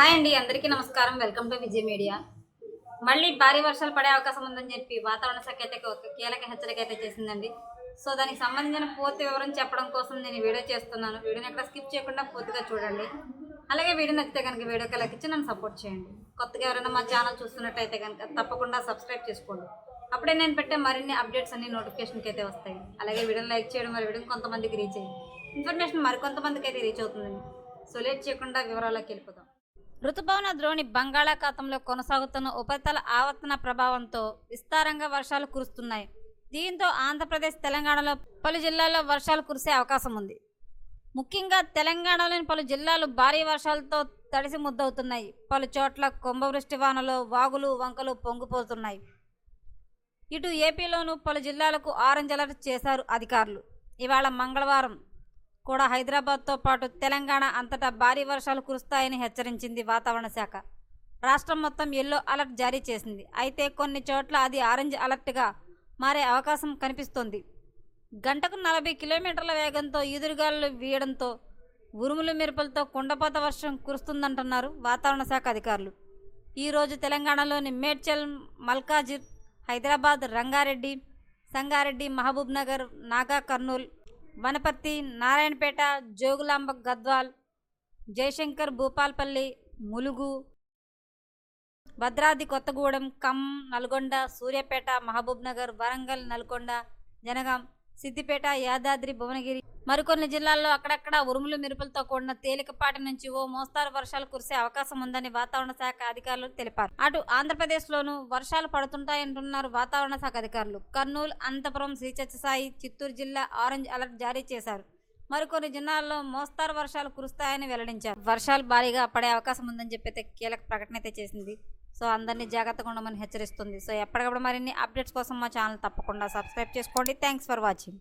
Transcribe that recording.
Hi అండి అందరికీ నమస్కారం. Welcome to Vijay media. మళ్ళీ భారీ వర్షాలు పడే అవకాశం ఉందని చెప్పి వాతావరణ శాఖ అయితే ఒక కీలక హెచ్చరిక అయితే చేసిందండి. సో దానికి సంబంధించిన పూర్తి వివరం చెప్పడం కోసం నేను వీడియో చేస్తున్నాను. వీడియోని ఎక్కడ స్కిప్ చేయకుండా పూర్తిగా చూడండి. అలాగే వీడియో నచ్చితే కనుక వీడియోకి లైక్ ఇచ్చి నన్ను సపోర్ట్ చేయండి. కొత్తగా ఎవరైనా మా ఛానల్ చూస్తున్నట్టయితే కనుక తప్పకుండా సబ్స్క్రైబ్ చేసుకోండి. అప్పుడే నేను పెట్టే మరిన్ని అప్డేట్స్ అన్ని నోటిఫికేషన్కి అయితే వస్తాయి. అలాగే వీడియోని లైక్ చేయడం మరి వీడియో కొంతమందికి రీచ్ అయ్యి. ఇన్ఫర్మేషన్ మరికొంతమందికి అయితే రీచ్ అవుతుందండి. సో లేట్ చేయకుండా వివరాలకి వెళ్ళిపోదాం. ఋతుపవన ద్రోణి బంగాళాఖాతంలో కొనసాగుతున్న ఉపరితల ఆవర్తన ప్రభావంతో విస్తారంగా వర్షాలు కురుస్తున్నాయి. దీంతో ఆంధ్రప్రదేశ్ తెలంగాణలో పలు జిల్లాల్లో వర్షాలు కురిసే అవకాశం ఉంది. ముఖ్యంగా తెలంగాణలోని పలు జిల్లాలు భారీ వర్షాలతో తడిసి ముద్దవుతున్నాయి. పలు చోట్ల కుంభవృష్టి వానలో వాగులు వంకలు పొంగిపోతున్నాయి. ఇటు ఏపీలోనూ పలు జిల్లాలకు ఆరెంజ్ అలర్ట్ చేశారు అధికారులు. ఇవాళ మంగళవారం కూడా హైదరాబాద్తో పాటు తెలంగాణ అంతటా భారీ వర్షాలు కురుస్తాయని హెచ్చరించింది వాతావరణ శాఖ. రాష్ట్రం మొత్తం ఎల్లో అలర్ట్ జారీ చేసింది. అయితే కొన్ని చోట్ల అది ఆరెంజ్ అలర్ట్గా మారే అవకాశం కనిపిస్తోంది. గంటకు నలభై కిలోమీటర్ల వేగంతో ఈదురుగాలు వీయడంతో ఉరుములు మెరుపులతో కుండపోత వర్షం కురుస్తుందంటున్నారు వాతావరణ శాఖ అధికారులు. ఈరోజు తెలంగాణలోని మేడ్చల్ మల్కాజిర్ హైదరాబాద్ రంగారెడ్డి సంగారెడ్డి మహబూబ్ నగర్ నాగా కర్నూల్ వనపర్తి నారాయణపేట జోగులాంబ గద్వాల్ జయశంకర్ భూపాల్పల్లి ములుగు భద్రాద్రి కొత్తగూడెం ఖమ్మం నల్గొండ సూర్యాపేట మహబూబ్ నగర్ వరంగల్ నల్గొండ జనగాం సిద్దిపేట యాదాద్రి భువనగిరి మరికొన్ని జిల్లాల్లో అక్కడక్కడ ఉరుములు మెరుపులతో కూడిన తేలికపాటి నుంచి ఓ మోస్తారు వర్షాలు కురిసే అవకాశం ఉందని వాతావరణ శాఖ అధికారులు తెలిపారు. అటు ఆంధ్రప్రదేశ్లోనూ వర్షాలు పడుతుంటాయంటున్నారు వాతావరణ శాఖ అధికారులు. కర్నూలు అనంతపురం శ్రీ చిత్తూరు జిల్లా ఆరెంజ్ అలర్ట్ జారీ చేశారు. మరికొన్ని జిల్లాల్లో మోస్తారు వర్షాలు కురుస్తాయని వెల్లడించారు. వర్షాలు భారీగా పడే అవకాశం ఉందని చెప్పి కీలక ప్రకటన అయితే చేసింది. సో అందరినీ జాగ్రత్తగా ఉండమని హెచ్చరిస్తుంది. సో ఎప్పటికప్పుడు మరిన్ని అప్డేట్స్ కోసం మా ఛానల్ తప్పకుండా సబ్స్క్రైబ్ చేసుకోండి. Thanks for watching.